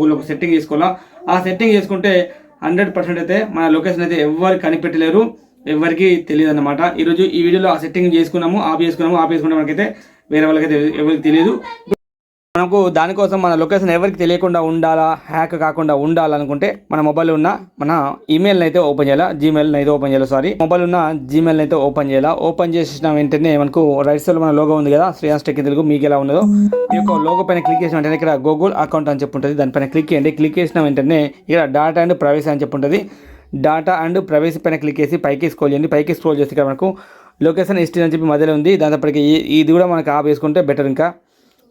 గూగుల్లో ఒక సెట్టింగ్ చేసుకోవాలా? ఆ సెట్టింగ్ చేసుకుంటే హండ్రెడ్ పర్సెంట్ అయితే మన లొకేషన్ అయితే ఎవరు కనిపెట్టలేరు ఎవరికి తెలియదు అనమాట ఈరోజు ఈ వీడియోలో ఆ సెట్టింగ్ చేసుకున్నాము ఆఫ్ చేసుకున్నాము ఆఫ్ చేసుకుంటే మనకైతే వేరే వాళ్ళకైతే ఎవరికి తెలియదు. మనకు దానికోసం మన లొకేషన్ ఎవరికి తెలియకుండా ఉండాలా హ్యాక్ కాకుండా ఉండాలనుకుంటే మన మొబైల్ ఉన్న మన ఈమెయిల్ని అయితే ఓపెన్ చేయాలా జీమెయిల్ని అయితే ఓపెన్ చేయాలి సారీ. మొబైల్ ఉన్న జీమెయిల్ని అయితే ఓపెన్ చేయాలా. ఓపెన్ చేసిన వెంటనే మనకు రైట్ సైడ్ మన లోగో ఉంది కదా శ్రీయాస్ టెక్ తెలుగు మీకు ఎలా ఉన్నదో. ఈ యొక్క లోగో పైన క్లిక్ చేసిన వెంటనే ఇక్కడ గూగుల్ అకౌంట్ అని చెప్పి ఉంటుంది దానిపైన క్లిక్ చేయండి. క్లిక్ చేసిన వెంటనే ఇక్కడ డాటా అండ్ ప్రైవసీ అని చెప్పి ఉంటుంది డాటా అండ్ ప్రైవసీ పైన క్లిక్ చేసి పైకి స్క్రోల్ చేయండి. పైకి స్క్రోల్ చేస్తే ఇక్కడ మనకు లొకేషన్ హిస్టరీ అని చెప్పి మధ్యలో ఉంది. దాని ఇది కూడా మనకు ఆఫ్ చేసుకుంటే బెటర్ ఇంకా.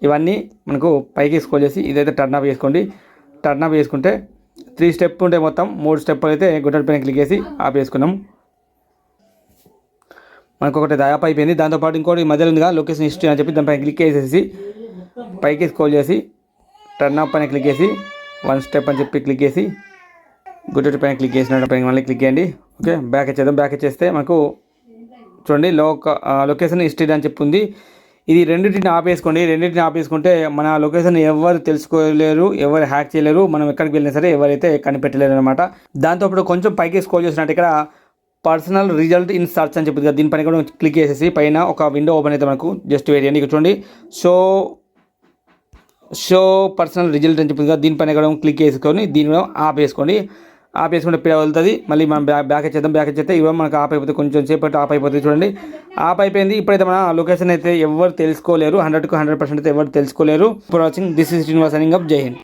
ఇవన్నీ మనకు పైకి స్కోల్ చేసి ఇదైతే టర్న్ ఆఫ్ చేసుకోండి. టర్న్ ఆఫ్ చేసుకుంటే త్రీ స్టెప్ ఉంటే మొత్తం మూడు స్టెప్పులు అయితే గుడ్డ పైన క్లిక్ చేసి ఆఫ్ చేసుకున్నాం. మనకు ఒకటి యాప్ అయిపోయింది దాంతోపాటు ఇంకోటి మధ్యలో ఉందిగా లొకేషన్ హిస్టరీ అని చెప్పి దానిపైన క్లిక్ చేసేసి పైకి స్కోల్ చేసి టర్న్ ఆఫ్ పైన క్లిక్ చేసి వన్ స్టెప్ అని చెప్పి క్లిక్ చేసి గుడ్డ పైన క్లిక్ చేసిన పైన మళ్ళీ క్లిక్ చేయండి. ఓకే బ్యాక్ ఇచ్చేద్దాం బ్యాక్ ఇచ్చేస్తే మనకు చూడండి లోక లొకేషన్ హిస్టరీ అని చెప్పి ఉంది. ఇది రెండింటిని ఆపేసుకోండి. రెండింటిని ఆపేసుకుంటే మన లొకేషన్ ఎవరు తెలుసుకోలేరు ఎవరు హ్యాక్ చేయలేరు మనం ఎక్కడికి వెళ్ళినా సరే ఎవరైతే కనిపెట్టలేరు అనమాట దాంతోపాటు కొంచెం పైకి స్కోల్ చేసినట్టు ఇక్కడ పర్సనల్ రిజల్ట్ ఇన్ సర్చ్ అని చెప్పింది కదా దీనిపైన కూడా క్లిక్ చేసేసి పైన ఒక విండో ఓపెన్ అయితే మనకు జస్ట్ వెయిట్ చేయండి. ఇక్కడ చూడండి. షో షో పర్సనల్ రిజల్ట్ అని చెప్పింది కదా దీనిపైన కూడా క్లిక్ చేసుకొని దీని కూడా ఆపేసుకోండి. ఆపేసుకుంటే పిల్ల వెళ్తుంది మళ్ళీ మనం బ్యాక్ బ్యాక్ వచ్చేద్దాం బ్యాక్ వచ్చేస్తే ఇవ్వ మనకు ఆప్ అయిపోతే కొంచెం సేపటి ఆప్ అయిపోతుంది చూడండి. ఆప్ అయిపోయింది. ఇప్పుడైతే మన లొకేషన్ అయితే ఎవరు తెలుసుకోలేరు. హండ్రెడ్కు హండ్రెడ్ పర్సెంట్ అయితే ఎవరు తెలుసుకోలేరు. For watching this is Srinivas అనింగ్ up Jai Hind